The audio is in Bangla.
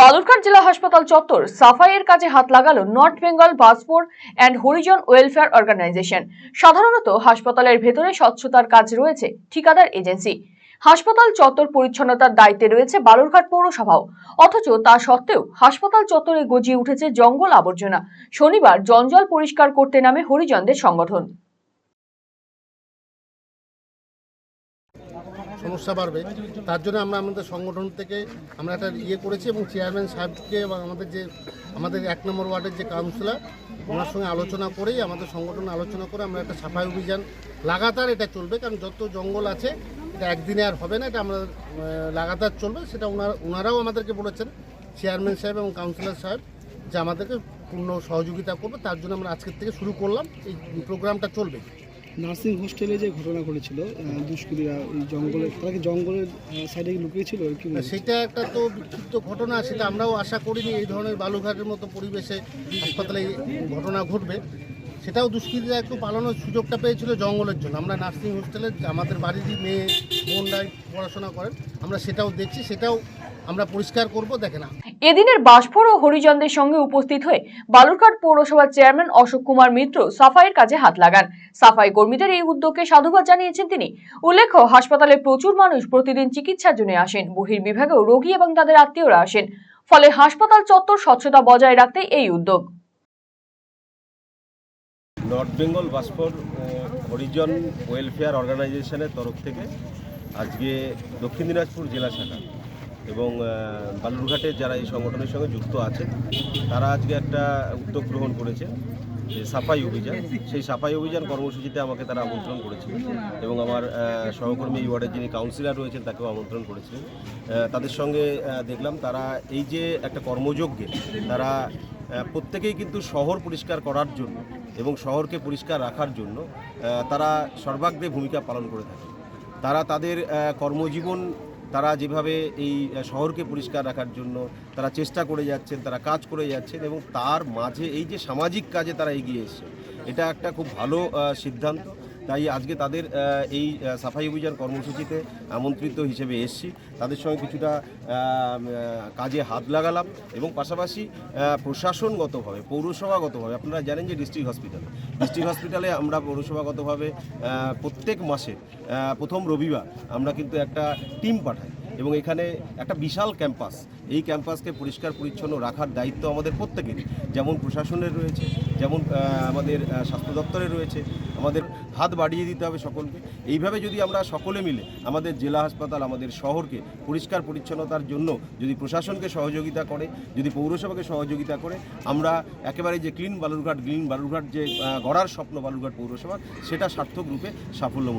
বালুরঘাট জেলা হাসপাতাল চত্বর সাফাইয়ের কাজে হাত লাগালো north Bengal বাসপোর and Harijan welfare organisation. সাধারণত হাসপাতালের ভেতরে স্বচ্ছতার কাজ রয়েছে, ঠিকাদার এজেন্সি। হাসপাতাল চত্বর পরিচ্ছন্নতার দায়িত্বে রয়েছে বালুরঘাট পৌরসভাও। অথচ তা সত্ত্বেও হাসপাতাল চত্বরে গজিয়ে উঠেছে জঙ্গল আবর্জনা। শনিবার জঞ্জল পরিষ্কার করতে নামে হরিজনদের সংগঠন। সমস্যা বাড়বে। তার জন্য আমরা আমাদের সংগঠন থেকে আমরা একটা ইয়ে করেছি এবং চেয়ারম্যান সাহেবকে এবং আমাদের যে, আমাদের এক নম্বর ওয়ার্ডের যে কাউন্সিলর, ওনার সঙ্গে আলোচনা করেই আমাদের সংগঠন আলোচনা করে আমরা একটা সাফাই অভিযান লাগাতার এটা চলবে। কারণ যত জঙ্গল আছে, এটা একদিনে আর হবে না, এটা আমরা লাগাতার চলবে। সেটা ওনারা, ওনারাও আমাদেরকে বলেছেন, চেয়ারম্যান সাহেব এবং কাউন্সিলর সাহেব, যে আমাদেরকে পূর্ণ সহযোগিতা করবে। তার জন্য আমরা আজকের থেকে শুরু করলাম। এই প্রোগ্রামটা চলবে। নার্সিং হোস্টেলে যে ঘটনা ঘটেছিল দুষ্কৃতীরা এই জঙ্গলের তারা কি জঙ্গলের সাইডে লুকিয়েছিল কি না, সেটা একটা তো বিক্ষিপ্ত ঘটনা সেটা আমরাও আশা করিনি এই ধরনের বালুঘাটের মতো পরিবেশে হাসপাতালে ঘটনা ঘটবে। সেটাও দুষ্কৃতীরা একটু পালানোর সুযোগটা পেয়েছিল জঙ্গলের জন্য। আমরা নার্সিং হোস্টেলে আমাদের বাড়িরই মেয়ে বোনরাই পড়াশোনা করেন আমরা সেটাও দেখছি সেটাও আমরা পরিষ্কার করব দেখেন এদিনের বাসফোর ও হরিজনদের সঙ্গে উপস্থিত হয়ে বালুরঘাট পৌরসভার চেয়ারম্যান অশোক কুমার মিত্র সাফাইয়ের কাজে হাত লাগান। সাফাই কর্মীদের এই উদ্যোগকে সাধুবাদ জানিয়েছেন তিনি। উল্লেখ্য, হাসপাতালে প্রচুর মানুষ প্রতিদিন চিকিৎসার জন্য আসেন। বহির্বিভাগেও রোগী এবং তাদের আত্মীয়রা আসেন। ফলে হাসপাতাল চত্বর স্বচ্ছতা বজায় রাখতে এই উদ্যোগ। নর্থ বেঙ্গল বাসপর হরিজন ওয়েলফেয়ার অর্গানাইজেশনের তরফ থেকে আজকে দক্ষিণ দিনাজপুর জেলা শাখা এবং আহ, বালুরঘাটের যারা এই সংগঠনের সঙ্গে যুক্ত আছে তারা আজকে একটা উদ্যোগ গ্রহণ করেছে যে সাফাই অভিযান। সেই সাফাই অভিযান কর্মসূচিতে আমাকে তারা আমন্ত্রণ করেছিল এবং আমার সহকর্মী এই ওয়ার্ডের যিনি কাউন্সিলর রয়েছেন তাকেও আমন্ত্রণ করেছিলেন তাদের সঙ্গে দেখলাম তারা এই যে একটা কর্মযজ্ঞে তারা প্রত্যেকেই কিন্তু শহর পরিষ্কার করার জন্য এবং শহরকে পরিষ্কার রাখার জন্য তারা সর্বাগ্রে ভূমিকা পালন করে থাকে। তারা তাদের কর্মজীবন তারা যেভাবে এই শহরকে পরিষ্কার রাখার জন্য তারা চেষ্টা করে যাচ্ছেন, তারা কাজ করে যাচ্ছেন এবং তার মাঝে এই যে সামাজিক কাজে তারা এগিয়ে এসছে এটা একটা খুব ভালো সিদ্ধান্ত। তাই আজকে তাদের এই সাফাই অভিযান কর্মসূচিতে আমন্ত্রিত হিসেবে এসছি। তাদের সঙ্গে কিছুটা কাজে হাত লাগালাম এবং পাশাপাশি প্রশাসনগতভাবে, পৌরসভাগতভাবে, আপনারা জানেন যে ডিস্ট্রিক্ট হসপিটাল, ডিস্ট্রিক্ট হসপিটালে আমরা পৌরসভাগতভাবে প্রত্যেক মাসে প্রথম রবিবার আমরা কিন্তু একটা টিম পাঠাই। এবং এখানে একটা বিশাল ক্যাম্পাস। এই ক্যাম্পাসকে পরিষ্কার পরিচ্ছন্ন রাখার দায়িত্ব আমাদের প্রত্যেকেরই। যেমন প্রশাসনের রয়েছে, যেমন আমাদের স্বাস্থ্য দপ্তরের রয়েছে, আমাদের হাত বাড়িয়ে দিতে হবে সকলকে। এইভাবে যদি আমরা সকলে মিলে আমাদের জেলা হাসপাতাল, আমাদের শহরকে পরিষ্কার পরিচ্ছন্নতার জন্য যদি প্রশাসনকে সহযোগিতা করে, যদি পৌরসভাকে সহযোগিতা করে, আমরা একেবারে যে ক্লিন বালুরঘাট গ্রিন বালুরঘাট যে গড়ার স্বপ্ন বালুরঘাট পৌরসভা, সেটা সার্থক রূপে সাফল্য